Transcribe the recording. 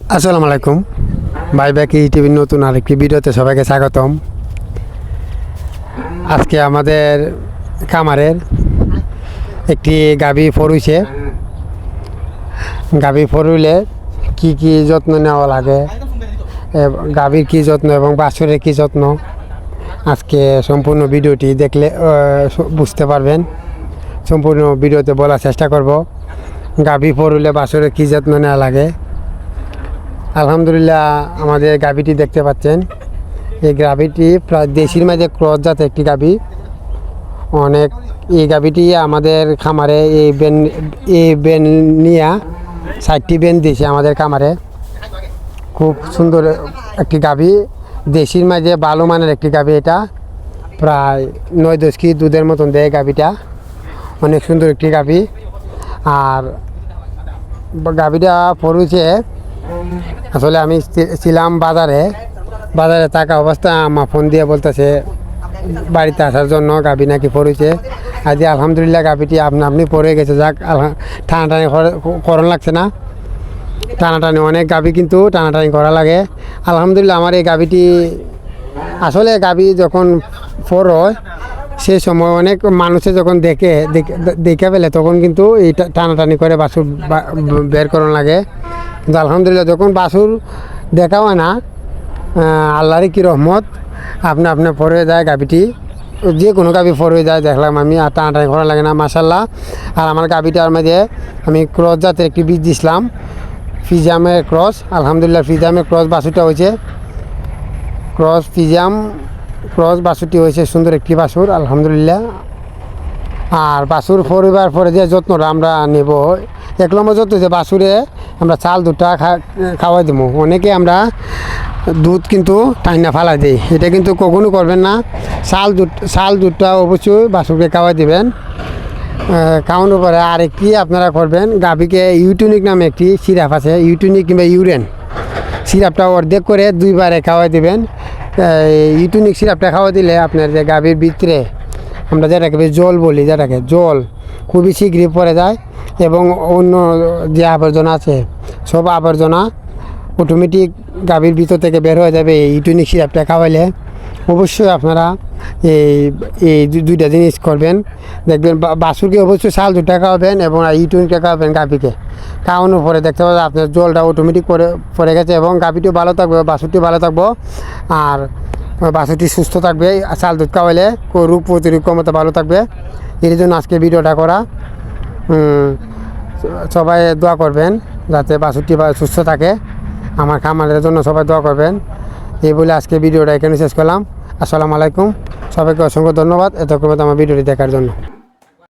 আসসালামু আলাইকুম। ভাই ব্যাকি টিভির নতুন আরেকটি ভিডিওতে সবাইকে স্বাগতম। আজকে আমাদের খামারের একটি গাভী ফরুইছে গাভী ফরুইলে কি কি যত্ন নেওয়া লাগে গাভীর কি যত্ন এবং বাছুরের কি যত্ন, আজকে সম্পূর্ণ ভিডিওটি দেখলে বুঝতে পারবেন। সম্পূর্ণ ভিডিওতে বলার চেষ্টা করব। গাভী ফরুইলে বাছুরের কি যত্ন নেওয়া লাগে আলহামদুলিল্লাহ আমাদের গাভীটি দেখতে পাচ্ছেন। এই গাভীটি প্রায় দেশির মাঝে ক্রস জাতের একটি গাভী। অনেক, এই গাভীটি আমাদের খামারে এই বেন এই বেন নিয়া ষাটটি বেন দিয়েছে আমাদের খামারে। খুব সুন্দর একটি গাভী, দেশির মাঝে ভালো মানের একটি গাভী এটা। প্রায় নয় দশ কেজি দুধের মতন দেয় গাভীটা। অনেক সুন্দর একটি গাভী। আর গাভীটা পড়ুছে আসলে আমি ছিলাম বাজারে বাজারে থাকা অবস্থা আমার ফোন দিয়ে বলতেছে, বাড়িতে আসার জন্য গাভী নাকি পড়েছে। আজ আলহামদুলিল্লাহ গাভীটি আপনা আপনি পড়ে গেছে, যাক টানাটানি করে- করণ লাগছে না। টানাটানি অনেক গাভী কিন্তু টানাটানি করা লাগে। আলহামদুলিল্লাহ আমার এই গাভীটি, আসলে গাভী যখন ফোর হয় সেই সময় অনেক মানুষে যখন দেখে, দেখে- ফেলে, তখন কিন্তু এই টানাটানি করে বাছুর বা- বের করণ লাগে। আলহামদুলিল্লাহ যখন বাছুর দেখা হয় না আল্লাহরই কি রহমত, আপনি আপনি পরে যায় গাভীটি, যে কোনো গাভী পরে যায়, দেখলাম আমি আর টানাটানি করা লাগে না মাসাল্লাহ আর আমার গাভীটার মধ্যে আমি ক্রস জাতের একটি বীজ দিছিলাম ফিজামের ক্রস, আলহামদুলিল্লাহ ফিজামের ক্রস বাছুরটা হয়েছে। ক্রস ফিজাম ক্রস বাছুরটি হয়েছে সুন্দর একটি বাছুর, আলহামদুলিল্লাহ। আর বাছুর পরিবার পরে যে যত্নটা আমরা নেব এক নম্বর যত্ন যে বাছুরে আমরা চাল খা- খাওয়াই দেবো অনেকে আমরা দুধ কিন্তু টাইনা ফালা দিই। এটা কিন্তু কখনো করবেন না। চাল দুধ চাল দুধটা অবশ্যই বাছুরকে খাওয়াই দেবেন। খাওয়ানোর পরে আরেকটি আপনারা করবেন? গাভীকে ইউটুনিক নামে একটি সিরাপ আছে, ইউটুনিক কিংবা ইউরেন। সিরাপটা অর্ধেক করে দুইবারে খাওয়াই দেবেন। ইউটুনিক সিরাপটা খাওয়া দিলে আপনার যে গাভীর ভিতরে আমরা যেটাকে জল বলি, যেটাকে জল খুবই শীঘ্রই পড়ে যায়। এবং অন্য যে আবর্জনা আছে, সব আবর্জনা অটোমেটিক গাভীর ভিতর থেকে বের হয়ে যাবে এই ইউটুনিক সিরাপটা খাওয়াইলে। অবশ্যই আপনারা এই এই দুইটা জিনিস করবেন। দেখবেন বা- বাছুরকে অবশ্যই শাল দুটা খাওয়াবেন এবং ইউটুনিকটা খাওয়াবেন গাভীকে। খাওয়ানোর পরে দেখতে পাবেন আপনার জলটা অটোমেটিক পরে পড়ে গেছে এবং গাভীটিও ভালো থাকবে বাসুরটিও ভালো থাকব। আর বাছুরটি সুস্থ থাকবে। চাল দুধ খাওয়াইলে রোগ প্রতিরোধ ক্ষমতা ভালো থাকবে। এর জন্য আজকে ভিডিওটা করা। সবাই দোয়া করবেন যাতে বাছুরটি সুস্থ থাকে। আমার খামারের জন্য সবাই দোয়া করবেন। এই বলে আজকে ভিডিওটা এখানে শেষ করলাম। আসসালামু আলাইকুম। সবাইকে অসংখ্য ধন্যবাদ। এতক্ষণ আমার ভিডিওটি দেখার জন্য।